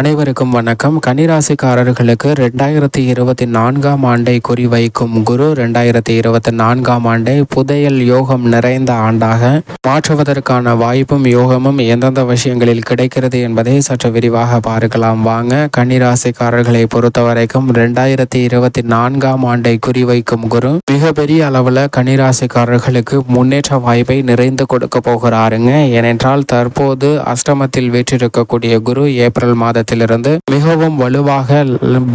அனைவருக்கும் வணக்கம். கன்னிராசிக்காரர்களுக்கு ரெண்டாயிரத்தி இருபத்தி நான்காம் ஆண்டை குறிவைக்கும் குரு. ரெண்டாயிரத்தி இருபத்தி நான்காம் ஆண்டை புதையல் யோகம் நிறைந்த ஆண்டாக மாற்றுவதற்கான வாய்ப்பும் யோகமும் எந்தெந்த விஷயங்களில் கிடைக்கிறது என்பதை சற்று விரிவாக பார்க்கலாம். வாங்க கன்னிராசிக்காரர்களை பொறுத்தவரைக்கும் ரெண்டாயிரத்தி இருபத்தி நான்காம் ஆண்டை குறிவைக்கும் குரு. மிகப்பெரிய அளவில் கன்னிராசிக்காரர்களுக்கு முன்னேற்ற வாய்ப்பை நிறைந்து கொடுக்க போகிறாருங்க. ஏனென்றால் தற்போது அஷ்டமத்தில் வீற்றிருக்கக்கூடிய குரு ஏப்ரல் மாதத்தில் இடத்திலிருந்து மிகவும் வலுவாக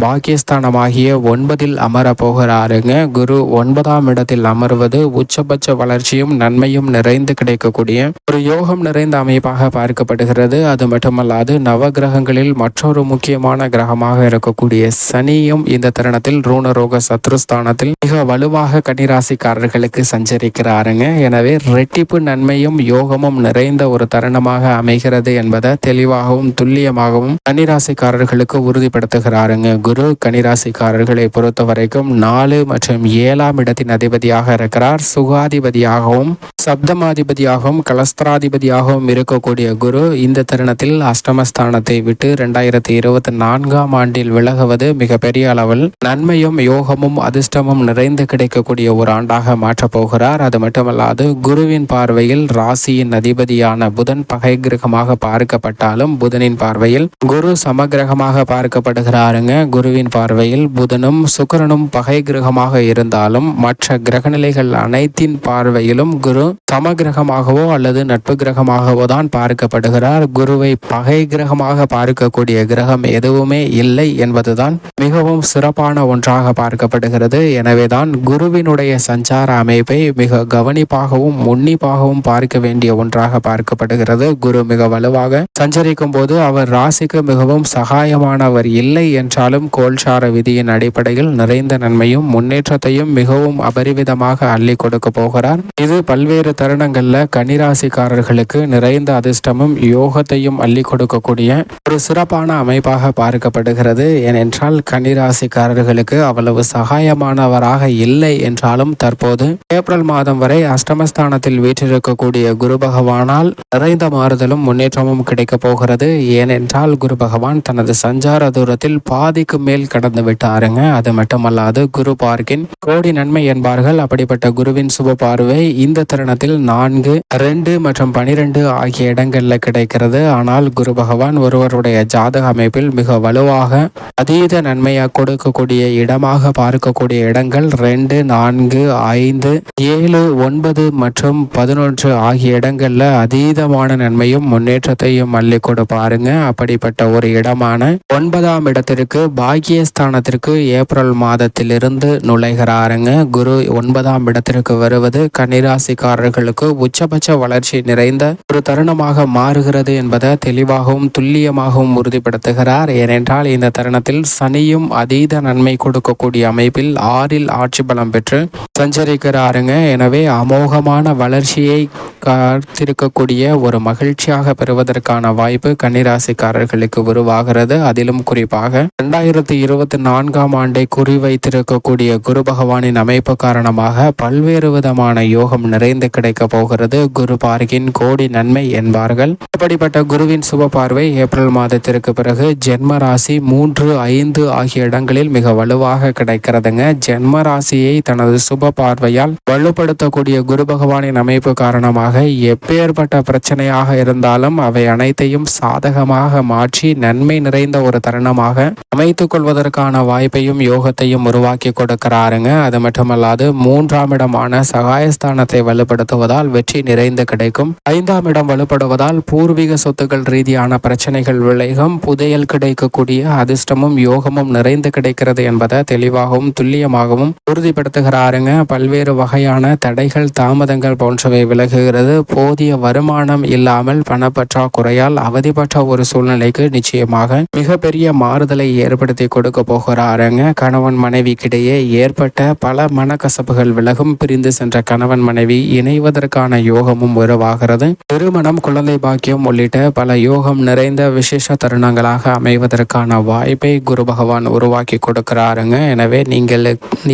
பாகிஸ்தானமாகிய ஒன்பதில் அமர போகிறாருங்க குரு ஒன்பதாம் இடத்தில் அமர்வது உச்சபட்ச வளர்ச்சியும் நன்மையும் நிறைந்து கிடைக்கக்கூடிய ஒரு யோகம் நிறைந்த அமைப்பாக பார்க்கப்படுகிறது. அது மட்டுமல்லாது நவ கிரகங்களில் மற்றொரு முக்கியமான கிரகமாக இருக்கக்கூடிய சனியும் இந்த தருணத்தில் ரூணரோக சத்ருஸ்தானத்தில் மிக வலுவாக கன்னிராசிக்காரர்களுக்கு சஞ்சரிக்கிறாருங்க. எனவே ரெட்டிப்பு நன்மையும் யோகமும் நிறைந்த ஒரு தருணமாக அமைகிறது என்பதை தெளிவாகவும் துல்லியமாகவும் சனி கன்னிராசிக்காரர்களுக்கு உறுதிப்படுத்துகிறாருங்க. குரு கன்னிராசிக்காரர்களை பொறுத்த வரைக்கும் நாலு மற்றும் ஏழாம் இடத்தின் அதிபதியாக இருக்கிறார். சுகாதிபதியாகவும் சப்தமாதிபதியாகவும் கலஸ்திராதிபதியாகவும் இருக்கக்கூடிய குரு இந்த தருணத்தில் அஷ்டமஸ்தானத்தை விட்டு இரண்டாயிரத்தி இருபத்தி நான்காம் ஆண்டில் விலகுவது மிகப்பெரிய அளவில் நன்மையும் யோகமும் அதிர்ஷ்டமும் நிறைந்து கிடைக்கக்கூடிய ஒரு ஆண்டாக மாற்றப் போகிறார். அது மட்டுமல்லாது குருவின் பார்வையில் ராசியின் அதிபதியான புதன் பகை கிரகமாக பார்க்கப்பட்டாலும் புதனின் பார்வையில் குரு சமகிரகமாக பார்க்கப்படுகிறாருங்க. குருவின் பார்வையில் புதனும் சுக்கரனும் பகை கிரகமாக இருந்தாலும் மற்ற கிரகநிலைகள் அனைத்தின் பார்வையிலும் குரு சமகிரகமாகவோ அல்லது நட்பு கிரகமாகவோ தான் பார்க்கப்படுகிறார். குருவை பகை கிரகமாக பார்க்கக்கூடிய கிரகம் எதுவுமே இல்லை என்பதுதான் மிகவும் சிறப்பான ஒன்றாக பார்க்கப்படுகிறது. எனவேதான் குருவினுடைய சஞ்சார அமைப்பை மிக கவனிப்பாகவும் உன்னிப்பாகவும் பார்க்க வேண்டிய ஒன்றாக பார்க்கப்படுகிறது. குரு மிக வலுவாக சஞ்சரிக்கும் போது அவர் ராசிக்கு மிகவும் சகாயமானவர் இல்லை என்றாலும் கோல்சார விதியின் அடிப்படையில் நிறைந்த நன்மையும் முன்னேற்றத்தையும் மிகவும் அபரிவிதமாக அள்ளி கொடுக்க போகிறார். இது பல்வேறு தருணங்கள்ல கனிராசிக்காரர்களுக்கு நிறைந்த அதிர்ஷ்டமும் யோகத்தையும் அள்ளி கொடுக்கக்கூடிய ஒரு சிறப்பான அமைப்பாக பார்க்கப்படுகிறது. ஏனென்றால் கனிராசிக்காரர்களுக்கு அவ்வளவு சகாயமானவராக இல்லை என்றாலும் தற்போது ஏப்ரல் மாதம் வரை அஷ்டமஸ்தானத்தில் வீற்றிருக்கக்கூடிய குரு பகவானால் நிறைந்த மாறுதலும் முன்னேற்றமும் கிடைக்கப் போகிறது. ஏனென்றால் குரு பகவான் தனது சஞ்சார தூரத்தில் பாதிக்கு மேல் கடந்து விட்டாருங்க. அது மட்டுமல்லாது குரு பார்க்கின் கோடி நன்மை என்பார்கள். அப்படிப்பட்ட குருவின் சுப பார்வை இந்த தருணத்தில் நான்கு ரெண்டு மற்றும் பனிரெண்டு ஆகிய இடங்கள்ல கிடைக்கிறது. ஆனால் குரு பகவான் ஒருவருடைய ஜாதக அமைப்பில் மிக வலுவாக அதீத நன்மையாக கொடுக்கக்கூடிய இடமாக பார்க்கக்கூடிய இடங்கள் ரெண்டு நான்கு ஐந்து ஏழு ஒன்பது மற்றும் பதினொன்று ஆகிய இடங்கள்ல அதீதமான நன்மையும் முன்னேற்றத்தையும் அள்ளி கொடுப்பாருங்க. அப்படிப்பட்ட ஒரு இடமான ஒன்பதாம் இடத்திற்கு பாக்கியஸ்தானத்திற்கு ஏப்ரல் மாதத்திலிருந்து நுழைகிறாருங்க. குரு ஒன்பதாம் இடத்திற்கு வருவது கன்னிராசிக்காரர்களுக்கு உச்சபட்ச வளர்ச்சி நிறைந்த ஒரு தருணமாக மாறுகிறது என்பதை தெளிவாகவும் துல்லியமாகவும் உறுதிப்படுத்துகிறார். ஏனென்றால் இந்த தருணத்தில் சனியும் அதீத நன்மை கொடுக்கக்கூடிய அமைப்பில் ஆறில் ஆட்சி பலம் பெற்று சஞ்சரிக்கிறாருங்க. எனவே அமோகமான வளர்ச்சியை காத்திருக்கக்கூடிய ஒரு மகிழ்ச்சியாக பெறுவதற்கான வாய்ப்பு கன்னிராசிக்காரர்களுக்கு உருவாகிறது. அதிலும் குறிப்பாக இரண்டாயிரத்தி இருபத்தி நான்காம் ஆண்டை குறிவைத்திருக்கக்கூடிய குரு பகவானின் அமைப்பு காரணமாக பல்வேறு விதமான யோகம் நிறைந்து கிடைக்க போகிறது. குரு பார்க்கின் கோடி நன்மை என்பார்கள். அப்படிப்பட்ட குருவின் சுப பார்வை ஏப்ரல் மாதத்திற்கு பிறகு ஜென்ம ராசி மூன்று ஐந்து ஆகிய இடங்களில் மிக வலுவாக கிடைக்கிறதுங்க. ஜென்ம ராசியை தனது சுப பார்வையால் வலுப்படுத்தக்கூடிய குரு பகவானின் அமைப்பு காரணமாக எப்பேற்பட்ட பிரச்சனையாக இருந்தாலும் அவை அனைத்தையும் சாதகமாக மாற்றி நன்மை நிறைந்த ஒரு தருணமாக அமைத்துக் கொள்வதற்கான வாய்ப்பையும் யோகத்தையும் உருவாக்கி கொடுக்கிறாருங்க. அது மட்டுமல்லாது மூன்றாம் இடமான சகாயஸ்தானத்தை வலுப்படுத்துவதால் வெற்றி நிறைந்து கிடைக்கும். ஐந்தாம் இடம் வலுப்படுவதால் பூர்வீக சொத்துக்கள் ரீதியான பிரச்சனைகள் விளையும் புதையல் கிடைக்கக்கூடிய அதிர்ஷ்டமும் யோகமும் நிறைந்து கிடைக்கிறது என்பதை தெளிவாகவும் துல்லியமாகவும் உறுதிப்படுத்துகிறாருங்க. பல்வேறு வகையான தடைகள் தாமதங்கள் போன்றவை விலகுகிறது. போதிய வருமானம் இல்லாமல் பணப்பற்றாக்குறையால் அவதிப்பட்ட ஒரு சூழ்நிலைக்கு நிச்சயமாக மிகப்பெரிய மாறுதலை ஏற்படுத்தி கொடுக்க போகிறாருங்க. கணவன் மனைவிக்கிடையே ஏற்பட்ட பல மனக்கசப்புகள் விலகும் பிரிந்து சென்ற கணவன் மனைவி இணைவதற்கான யோகமும் உருவாகிறது. திருமணம் குழந்தை பாக்கியம் உள்ளிட்ட பல யோகம் நிறைந்த விசேஷ தருணங்களாக அமைவதற்கான வாய்ப்பை குரு பகவான் உருவாக்கி கொடுக்கிறாருங்க. எனவே நீங்கள்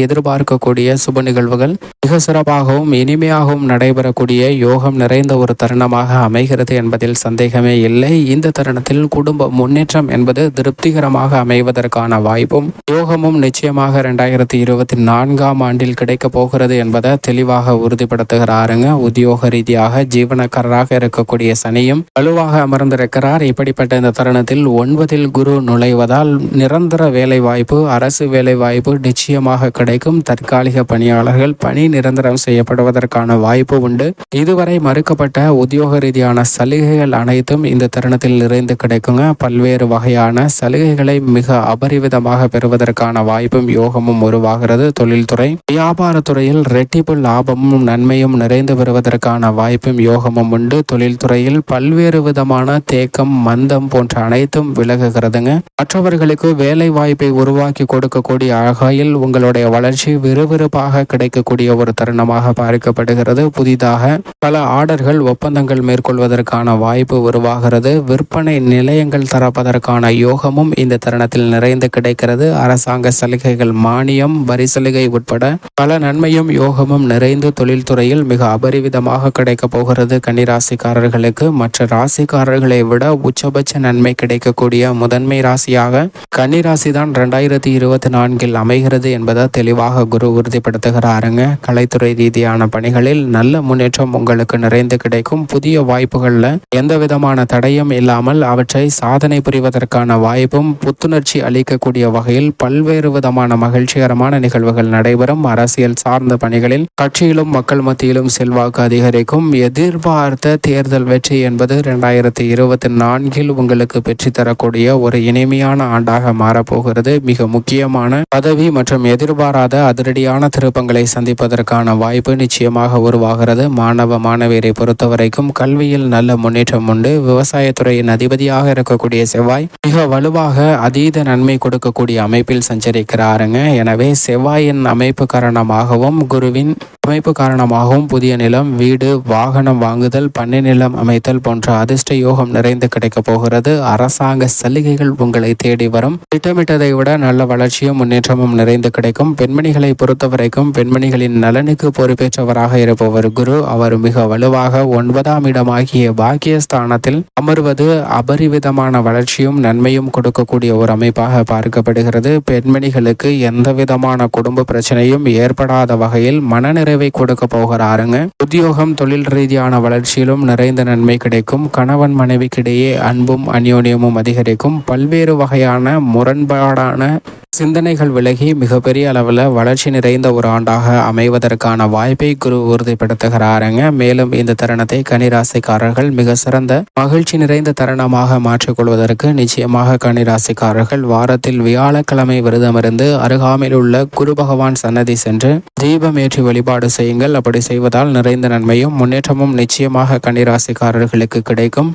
எதிர்பார்க்கக்கூடிய சுப நிகழ்வுகள் மிக சிறப்பாகவும் இனிமையாகவும் நடைபெறக்கூடிய யோகம் நிறைந்த ஒரு தருணமாக அமைகிறது என்பதில் சந்தேகமே இல்லை. இந்த தருணத்தில் குடும்பம் முன்னேற்றம் என்பது திருப்திகரமாக அமைவதற்கான வாய்ப்பும் யோகமும் நிச்சயமாக இரண்டாயிரத்தி இருபத்தி நான்காம் ஆண்டில் கிடைக்கப் போகிறது என்பதை தெளிவாக உறுதிப்படுத்துகிறாருங்க. உத்தியோக ரீதியாக ஜீவனக்காரராக இருக்கக்கூடிய சனியும் வலுவாக அமர்ந்திருக்கிறார். இப்படிப்பட்ட இந்த தருணத்தில் ஒன்பதில் குரு நுழைவதால் நிரந்தர வேலை வாய்ப்பு அரசு வேலை வாய்ப்பு நிச்சயமாக கிடைக்கும். தற்காலிக பணியாளர்கள் பணி நிரந்தரம் செய்யப்படுவதற்கான வாய்ப்பு உண்டு. இதுவரை மறுக்கப்பட்ட உத்தியோக ரீதியான சலுகைகள் அனைத்தும் இந்த தருணத்தில் நிறைந்து கிடைக்குங்க. பல்வேறு வகையான சலுகைகளை மிக அபரிவிதமாக பெறுவதற்கான வாய்ப்பும் யோகமும் உருவாகிறது. தொழில்துறை வியாபாரத்துறையில் ரெட்டிப்பு லாபமும் நன்மையும் நிறைந்து வருவதற்கான வாய்ப்பும் யோகமும் உண்டு. தொழில்துறையில் பல்வேறு விதமான தேக்கம் மந்தம் போன்ற அனைத்தும் விலகுகிறதுங்க. மற்றவர்களுக்கு வேலை வாய்ப்பை உருவாக்கி கொடுக்கக்கூடிய வகையில் உங்களுடைய வளர்ச்சி விறுவிறுப்பாக கிடைக்கக்கூடிய ஒரு தருணமாக பார்க்கப்படுகிறது. புதிதாக பல ஆர்டர்கள் ஒப்பந்தங்கள் மேற்கொள்வதற்கான வாய்ப்பு உருவாகிறது. விற்பனை நிலையங்கள் கறப்பதற்கான யோகமும் இந்த தருணத்தில் நிறைந்து கிடைக்கிறது. அரசாங்க சலுகைகள் மானியம் வரி சலுகை உட்பட பல நன்மையும் யோகமும் நிறைந்து தொழில்துறையில் மிக அபரிவிதமாக கிடைக்கப் போகிறது. கன்னிராசிக்காரர்களுக்கு மற்ற ராசிக்காரர்களை விட உச்சபட்ச நன்மை கிடைக்கக்கூடிய முதன்மை ராசியாக கன்னிராசி தான் ரெண்டாயிரத்தி இருபத்தி நான்கில் அமைகிறது என்பதை தெளிவாக குரு உறுதிப்படுத்துகிறாருங்க. கலைத்துறை ரீதியான பணிகளில் நல்ல முன்னேற்றம் உங்களுக்கு நிறைந்து கிடைக்கும். புதிய வாய்ப்புகளில் எந்த விதமான தடையும் இல்லாமல் அவற்றை சாதனை புரிவதற்கான வாய்ப்பும் புத்துணர்ச்சி அளிக்கக்கூடிய வகையில் பல்வேறு விதமான மகிழ்ச்சிகரமான நிகழ்வுகள் நடைபெறும். அரசியல் சார்ந்த பணிகளில் கட்சியிலும் மக்கள் மத்தியிலும் செல்வாக்கு அதிகரிக்கும். எதிர்பார்த்த தேர்தல் வெற்றி என்பது இரண்டாயிரத்தி இருபத்தி நான்கில் உங்களுக்கு பெற்று தரக்கூடிய ஒரு இனிமையான ஆண்டாக மாறப்போகிறது. மிக முக்கியமான பதவி மற்றும் எதிர்பாராத அதிரடியான திருப்பங்களை சந்திப்பதற்கான வாய்ப்பு நிச்சயமாக உருவாகிறது. மாணவ மாணவியரை பொறுத்தவரைக்கும் கல்வியில் நல்ல முன்னேற்றம் உண்டு. விவசாயத்துறையின் அதிபதியாக இருக்கக்கூடிய செவ்வாய் மிக வலுவாக அதீத நன்மை கொடுக்கக்கூடிய அமைப்பில் சஞ்சரிக்கிறாருங்க. எனவே செவ்வாயின் அமைப்பு காரணமாகவும் குருவின் அமைப்பு காரணமாகவும் புதிய நிலம் வீடு வாகனம் வாங்குதல் பண்ணை நிலம் அமைத்தல் போன்ற அதிர்ஷ்ட யோகம் நிறைந்து கிடைக்கப் போகிறது. அரசாங்க சலுகைகள் உங்களை தேடி வரும். திட்டமிட்டதை விட நல்ல வளர்ச்சியும் முன்னேற்றமும் நிறைந்து கிடைக்கும். பெண்மணிகளை பொறுத்தவரைக்கும் பெண்மணிகளின் நலனுக்கு பொறுப்பேற்றவராக இருப்பவர் குரு. அவர் மிக வலுவாக ஒன்பதாம் இடமாகிய பாக்கியஸ்தானத்தில் அமர்வது அபரிவிதமான வளர்ச்சியும் நன்மையும் கொடுக்கக்கூடிய ஒரு அமைப்பாக பார்க்கப்படுகிறது. பெண்மணிகளுக்கு எந்த விதமான குடும்ப பிரச்சனையும் ஏற்படாத வகையில் மனநிறைவை கொடுக்க போகிறாருங்க. உத்தியோகம் தொழில் ரீதியான வளர்ச்சியிலும் நிறைந்த நன்மை கிடைக்கும். கணவன் மனைவிக்கிடையே அன்பும் அந்யோன்யமும் அதிகரிக்கும். பல்வேறு வகையான முரண்பாடான சிந்தனைகள் விலகி மிகப்பெரிய அளவில் வளர்ச்சி நிறைந்த ஒரு ஆண்டாக அமைவதற்கான வாய்ப்பை குரு உறுதிப்படுத்துகிறாருங்க. மேலும் இந்த தருணத்தை கனிராசிக்காரர்கள் மிக சிறந்த மகிழ்ச்சி நிறைந்த தருணமாக கொள்வதற்கு நிச்சயமாக கனிராசிக்காரர்கள் வாரத்தில் வியாழக்கிழமை விரதமிருந்து அருகாமையில் உள்ள குரு பகவான் சன்னதி சென்று தீபம் ஏற்றி வழிபாடு செய்யுங்கள். அப்படி செய்வதால் நிறைந்த நன்மையும் முன்னேற்றமும் நிச்சயமாக கன்னிராசிக்காரர்களுக்கு கிடைக்கும்.